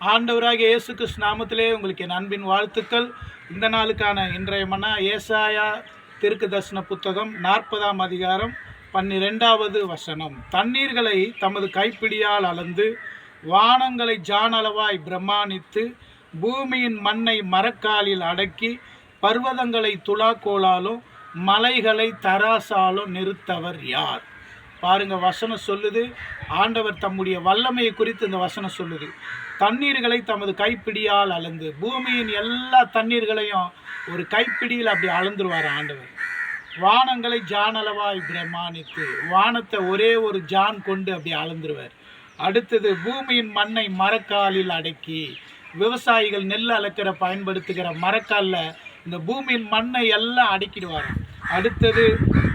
ஆண்டவராக இயேசு கிறிஸ்து நாமத்திலே உங்களுக்கு என் அன்பின் வாழ்த்துக்கள். இந்த நாளுக்கான இன்றைய மன்னா ஏசாயா திருக்கு தர்சன புத்தகம் நாற்பதாம் அதிகாரம் பன்னிரெண்டாவது வசனம். தண்ணீர்களை தமது கைப்பிடியால் அளந்து வானங்களை ஜானளவாய் பிரமாணித்து பூமியின் மண்ணை மரக்காலில் அடக்கி பர்வதங்களை துலாக்கோளாலும் மலைகளை தராசாலும் நிறுத்தவர் யார்? பாருங்க வசனம் சொல்லுது. ஆண்டவர் தம்முடைய வல்லமையை குறித்து இந்த வசனம் சொல்லுது. தண்ணீர்களை தமது கைப்பிடியால் அளந்து பூமியின் எல்லா தண்ணீர்களையும் ஒரு கைப்பிடியில் அப்படி அளந்துருவார் ஆண்டவர். வானங்களை ஜானளவாய் பிரமாணித்து வானத்தை ஒரே ஒரு ஜான் கொண்டு அப்படி அளந்துருவார். அடுத்தது பூமியின் மண்ணை மரக்காலில் அடக்கி விவசாயிகள் நெல் அளக்கிற பயன்படுத்துகிற மரக்காலில் இந்த பூமியின் மண்ணை எல்லாம் அடக்கிடுவார் அடுத்தது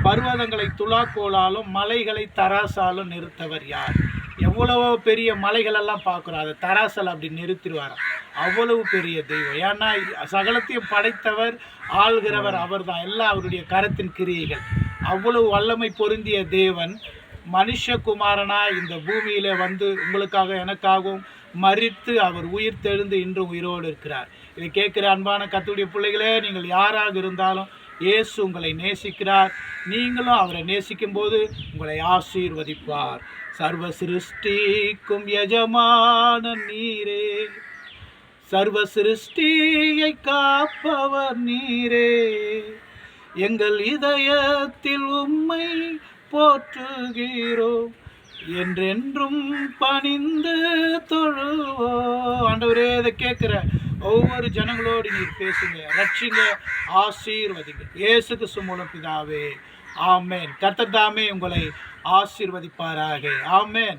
பர்வதங்களை துலாக்கோலாலும் மலைகளை தராசாலும் நிறுத்தவர் யார்? எவ்வளவோ பெரிய மலைகளெல்லாம் பார்க்குறோம். அதை தராசல் அப்படி நிறுத்திடுவாராம். அவ்வளவு பெரிய தெய்வம். ஏன்னா சகலத்தையும் படைத்தவர் ஆள்கிறவர் அவர்தான். எல்லாம் அவருடைய கரத்தின் கிரியைகள். அவ்வளவு வல்லமை பொருந்திய தேவன் மனுஷகுமாரனா இந்த பூமியில வந்து உங்களுக்காக எனக்காகவும் மறித்து அவர் உயிர் தெழுந்து இன்றும் உயிரோடு இருக்கிறார். இதை கேட்கிற அன்பான கத்துடைய பிள்ளைகளே நீங்கள் யாராக இருந்தாலும் இயேசு உங்களை நேசிக்கிறார். நீங்களும் அவரை நேசிக்கும் போது உங்களை ஆசீர்வதிப்பார். சர்வ சிருஷ்டிக்கும் எஜமான நீரே. சர்வ சிருஷ்டியை காப்பவர் நீரே. எங்கள் இதயத்தில் உம்மை போற்றுகிறோம். என்றென்றும் பணிந்து தொழுவோ ஆண்டவரே இதை கேட்குற ஒவ்வொரு ஜனங்களோடு நீர் பேசுங்க ரட்சிங்க ஆசீர்வதிங்க. இயேசு சுமூலம் பிதாவே ஆமேன். கர்த்தர் உங்களை ஆசீர்வதிப்பாராக. ஆமேன்.